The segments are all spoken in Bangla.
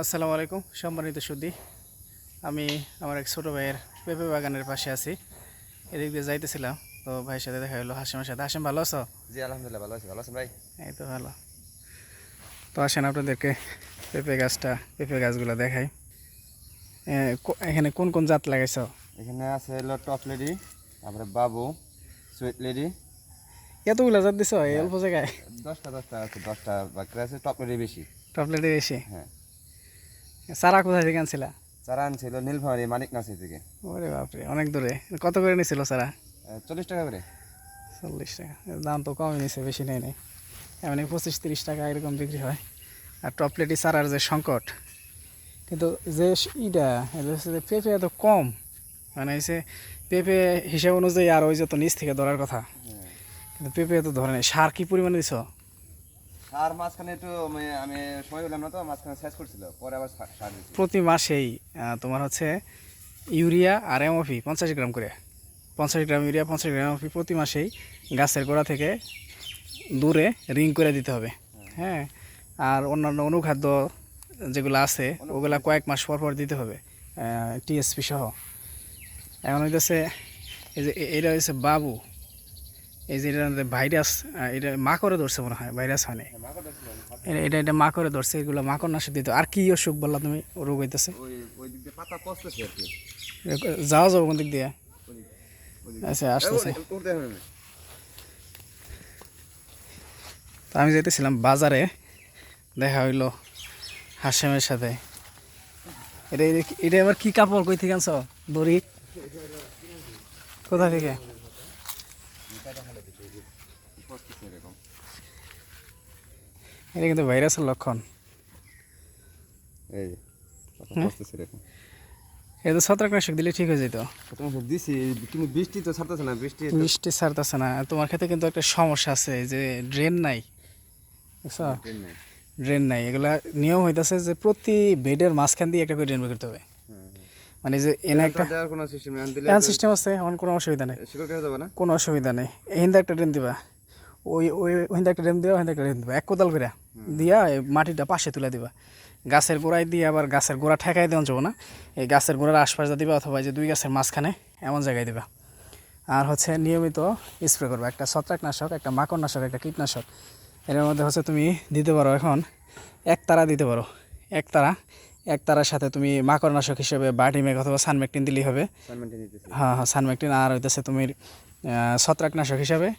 আসসালামু আলাইকুম সম্মানিত সুদি আমি আমার এক ছোটো ভাইয়ের পেঁপে বাগানের পাশে আছি। এদিক দিয়ে যাইতেছিলাম তো ভাইয়ের সাথে দেখা হলো হাসিমের সাথে। হাসিম ভালো আছো? জি আলহামদুলিল্লাহ ভালো আছি। ভালো আছেন ভাই? এই তো ভালো। তো আসেন আপনাদেরকে পেঁপে গাছটা পেঁপে গাছগুলো দেখাই। এখানে কোন কোন জাত লাগাইছ? এখানে আছে হলো টপ লেডি তারপরে বাবু সুইট লেডি। এতগুলো জাত দিছ? এই অল্প জায়গায়? দশটা দশটা আছে দশটা বাকি আছে টপ লেডি বেশি। টপলেটে বেশি? হ্যাঁ। চারা কোথায় থেকে আনছিলা? চারা আনছিল নীলফামারি মানিক নাসি থেকে। ওরে বাপরে অনেক দূরে। কত করে নিছিল চারা চল্লিশ টাকা করে। চল্লিশ টাকা। দাম তো কমই নিছে বেশি নেই নেই। এমনি পঁচিশ তিরিশ টাকা এরকম বিক্রি হয়। আর টপলেটি সারার যে সংকট কিন্তু যে ইটা হচ্ছে পেঁপে এত কম। মানে হচ্ছে পেঁপে হিসাব অনুযায়ী আর ওই যত নিচ থেকে ধরার কথা। হ্যাঁ। কিন্তু পেঁপে এত ধরে নেই। সার কি পরিমাণে দিছ? সার মাঝখানে একটু আমি সময় পেলাম না তো মাঝখানে শেষ করছিল পরে আবার সার প্রতি মাসেই তোমার হচ্ছে ইউরিয়া আর এমওপি পঞ্চাশ গ্রাম করে। পঞ্চাশ গ্রাম ইউরিয়া পঞ্চাশ গ্রাম এমওপি প্রতি মাসেই গাছের গোড়া থেকে দূরে রিং করে দিতে হবে। হ্যাঁ আর অন্যান্য অনুখাদ্য যেগুলো আছে ওগুলা কয়েক মাস পর পর দিতে হবে টিএসপি সহ। এখন হইতেছে এই যে এটা হচ্ছে বাবু। এই যে এটা ভাইরাস এটা মা করে ধরছে মনে হয় ভাইরাস হয় হ্যাঁ, ফাঁদ- এটা এটা মা করে ধরছে এগুলো মাকড় নাশক দিতে আর কি অসুখ বললা তুমি? রোগ হইতেছে। যাওয়া যাব কোন দিক দিয়ে? আচ্ছা আসতেছে। না। আমি যেতেছিলাম বাজারে দেখা হইল হাসেমের সাথে। এটা এটা- এটা এবার কি কাপড়? কই থেকে আনছ? দড়ি? কোথা থেকে? পচতেছে এরকম এটা কিন্তু ভাইরাসের লক্ষণ। এই যে, এরকম। এটা তো ছত্রাকনাশক দিলে ঠিক হয়ে যেত। প্রথমে দিছি কিন্তু বৃষ্টি তো ছাড়তেছে না বৃষ্টি তো- ছাড়তেছে না। তোমার ক্ষেত্রে কিন্তু একটা সমস্যা আছে যে ড্রেন নাই। বুঝছ? ড্রেন নাই। এগুলা নিয়ম হইতাছে যে প্রতি বেডের মাঝখান দিয়ে একটা করে ড্রেন বের করতে হবে। মানে যে এনে একটা কোনো সিস্টেম নেই। দিলে এমন সিস্টেম আছে এমন কোনো অসুবিধা নেই। শিকড় কেটে যাবে না? কোনো অসুবিধা নেই। এহিন্দা একটা ড্রেন দিবা। ওই ওই ওইন্দা একটা ড্রেন দিবা ওইন্দা একটা ড্রেন দিবা এক কোদাল করে দিয়া মাটিটা পাশে তুলে দিবা। গাছের গোড়ায় দিয়ে আবার গাছের গোড়া ঠেকাই দেওয়া যাব না। এই গাছের গোড়ার আশপাশে দিবা অথবা যে দুই গাছের মাঝখানে এমন জায়গায় দিবা। আর হচ্ছে নিয়মিত স্প্রে করবা। একটা ছত্রাকনাশক একটা মাকড়নাশক একটা কীটনাশক। এর মধ্যে হচ্ছে তুমি দিতে পারো এখন এক তারা দিতে পারো। এক তারা এক তারার সাথে তুমি মাকড়নাশক হিসেবে বাটিমেক অথবা সানমেকটিন দিলেই হবে। হ্যাঁ হ্যাঁ সানমেকটিন। আর হইতেছে তুমি ছত্রাকনাশক হিসাবে।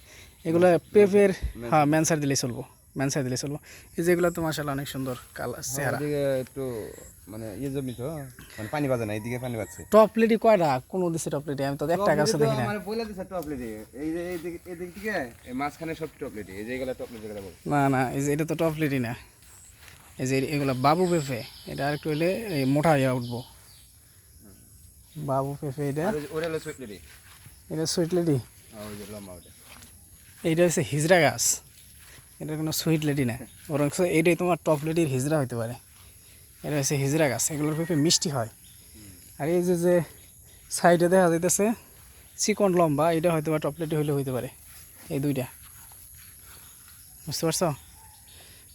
এগুলো পেঁপের হ্যাঁ ম্যানসার দিলেই চলবো। ম্যানসার দিলেই চলবো। এই যেগুলো তো মাসাল্লাহ অনেক সুন্দর কালার চেহারা। একটু মানে ইয়ে জমি তো মানে পানি বাজে না এইদিকে পানি বাজছে। টপ প্লেটই কয়টা? কোনো দিচ্ছে টপ প্লেটে আমি তো একটা গাছে দেখি না। মানে বলে দিছে টপ লেডি। এই যে এদিক থেকে এই মাঝখানে সব টপ লেডি। এই যে এগুলা টপ লেডি বলে। না না এই যে এটা তো টপ প্লেটই না। এই যে এগুলো বাবু পেঁপে। এটা আর একটু হলে এই মোটা হয়ে উঠবো। বাবু পেঁপে এটা ওই- হলো সুইট লেডি এটা সুইট লেডি এইটা হচ্ছে হিজড়া গাছ। এটা কোনো সুইট লেডি না। বরং এইটাই তোমার টপ লেডির হিজড়া হতে পারে। এটা হচ্ছে হিজড়া গাছ। এগুলোর পেঁপে মিষ্টি হয়। আর এই যে যে সাইডে দেখা যাইতেছে চিকন লম্বা এটা হয়তো বা টপ লেডি হইলে হইতে পারে। এই দুইটা। বুঝতে পারছ?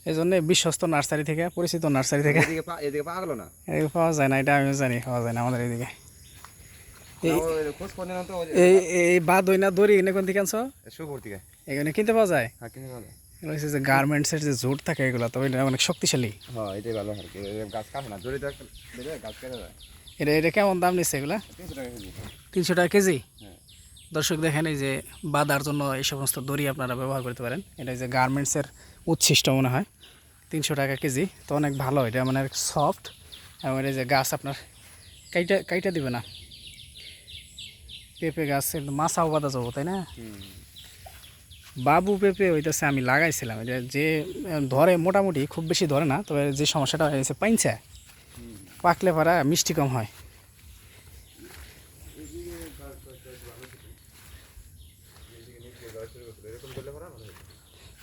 এই জন্যে বিশ্বস্ত নার্সারি থেকে পরিচিত নার্সারি থেকে। এদিকে গেল না? পাওয়া যায় না এটা আমিও জানি পাওয়া যায় না আমাদের এইদিকে এই না, ওই খোঁজ করে নিলাম তো ওই যে- এই এই বা না দড়ি এনে কোন থেকে আনছো? শুভর থেকে এখানে কিনতে পাওয়া যায়? হ্যাঁ কিনে ভালো এগুলো যে গার্মেন্টসের যে জোট থাকে এগুলো তবে এটা অনেক শক্তিশালী। হ্যাঁ এটাই ভালো আর কি। গাছ কাটে না জড়িত একটা গাছ কেটে যায় এটা এটা কেমন দাম নিচ্ছে এগুলা? তিনশো টাকা কেজি। তিনশো টাকা কেজি? হ্যাঁ। দর্শক দেখেন এই যে বাদার জন্য এই সমস্ত দড়ি আপনারা ব্যবহার করতে পারেন। এটা যে গার্মেন্টসের উচ্ছিষ্ট মনে হয়। তিনশো টাকা কেজি তো অনেক ভালো। এটা মানে সফট এবং এটা যে গাছ আপনার কাইটা কাইটা দিবে না। পেঁপে গাছ মাছাও বাদা যাব তাই না? বাবু পেঁপে হইতেছে আমি লাগাইছিলাম এটা যে ধরে মোটামুটি খুব বেশি ধরে না তবে যে সমস্যাটা হয়েছে পাইনছে। পাকলে পারা মিষ্টি কম হয়।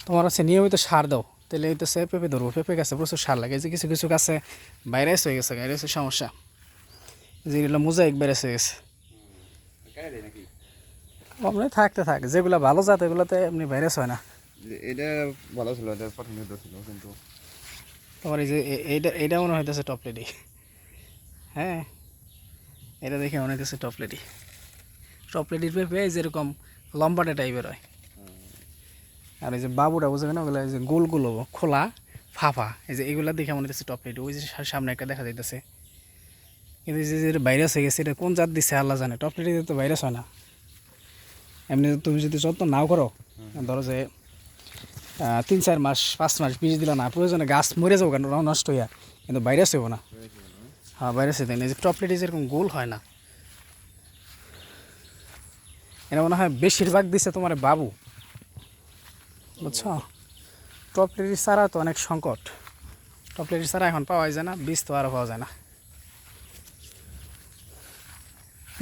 তোমার হচ্ছে নিয়মিত সার দাও তাহলে হইতেছে পেঁপে ধরবো পেঁপে গাছে প্রচুর সার লাগে যে কিছু কিছু গাছে ভাইরাস হয়ে গেছে ভাইরাস হচ্ছে সমস্যা। যেগুলো মোজাইক ভাইরাস হয়ে গেছে। এমনি থাকতে থাক যেগুলো ভালো জাত এগুলোতে এমনি ভাইরাস হয় না। এটা ভালো ছিল এটা প্রথম ছিল কিন্তু তোমার এই যে এইটা এইটা মনে হইতেছে টপলেটি হ্যাঁ এটা দেখে মনে হইতেছে টপলেটি টপলেটির পেঁপে যেরকম লম্বাটে টাইপের হয়। আর এই যে বাবুটা বুঝবে না ওগুলো এই যে গোল গোল হব, খোলা ফাফা এই যে এগুলা দেখে মনে হচ্ছে টপলেটি ওই যে সামনে একটা দেখা যাইতেছে। কিন্তু যে যে ভাইরাস হয়ে গেছে এটা কোন জাত দিচ্ছে আল্লাহ জানে। টপলেটিতে তো ভাইরাস হয় না। এমনি তুমি যদি যত্ন নাও করো ধরো যে তিন চার মাস পাঁচ মাস বীজ দিলা না প্রয়োজনে গাছ মরে যাব কেন? নষ্ট হইয়া। কিন্তু ভাইরাস হইব না। হ্যাঁ ভাইরাস হইতে এই যে টপলেটি যেরকম গোল হয় না। এটা মনে হয় বেশিরভাগ দিছে তোমার বাবু। বুঝছ? টপলেটি ছাড়া তো অনেক সংকট। টপলেটি ছাড়া এখন পাওয়া যায় না বীজ তো আরও পাওয়া যায় না।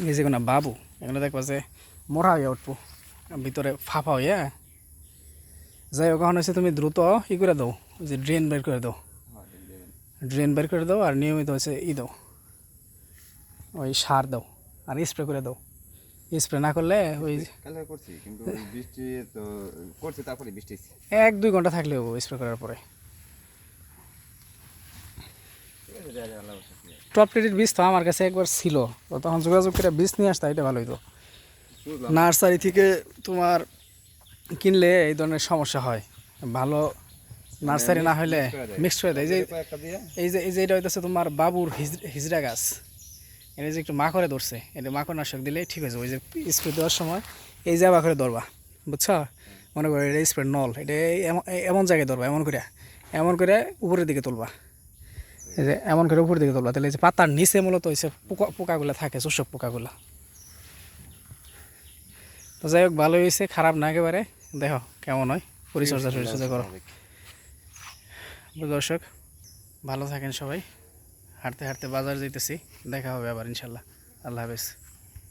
এই যেগুলো বাবু এগুলো দেখবা যে মরা হয়ে উঠবো। ভিতরে ফাঁপা হইয়া যাই হোক এখন হচ্ছে তুমি দ্রুত ই করে দাও যে ড্রেন বের করে দাও। ড্রেন বের করে দাও আর নিয়মিত হচ্ছে ই দাও। ওই সার দাও আর স্প্রে করে দাও। স্প্রে না করলে ওই এক দুই ঘণ্টা থাকলেও স্প্রে করার পরে। হয়। টপ টেরির বীজ তো আমার কাছে একবার ছিল। তো তখন যোগাযোগ করে বীজ নিয়ে আসতে এটা ভালো হইতো। নার্সারি থেকে তোমার কিনলে এই ধরনের সমস্যা হয়। ভালো নার্সারি না হলে করে। মিক্স করে দেয়। এই যে এই যে এই যে এটা হইতেছে তোমার বাবুর হিজ- হিজড়া গাছ। এটা যে একটু মাকড়ে ধরছে। এটা মাকড় নাশক দিলে ঠিক আছে ওই যে স্প্রে দেওয়ার সময় এই জায়গা করে ধরবা। বুঝছ? মনে করো এটা স্প্রে নল। এটা এই এমন- এমন জায়গায় ধরবা এমন করে এমন করে উপরের দিকে তুলবা। এই যে এমন করে উপর দিকে তোলা, তাহলে এই যে পাতার নিচে মূলত হয়েছে পোকা পোকাগুলো থাকে, শোষক পোকাগুলো। তো যাই হোক, ভালোই হয়েছে, খারাপ না একেবারে। দেখো কেমন হয়, পরিচর্যা টরিচর্যা করো। দর্শক, ভালো থাকেন সবাই। হাঁটতে হাঁটতে বাজার যেতেছি দেখা হবে আবার ইনশাল্লাহ। আল্লাহ হাফেজ।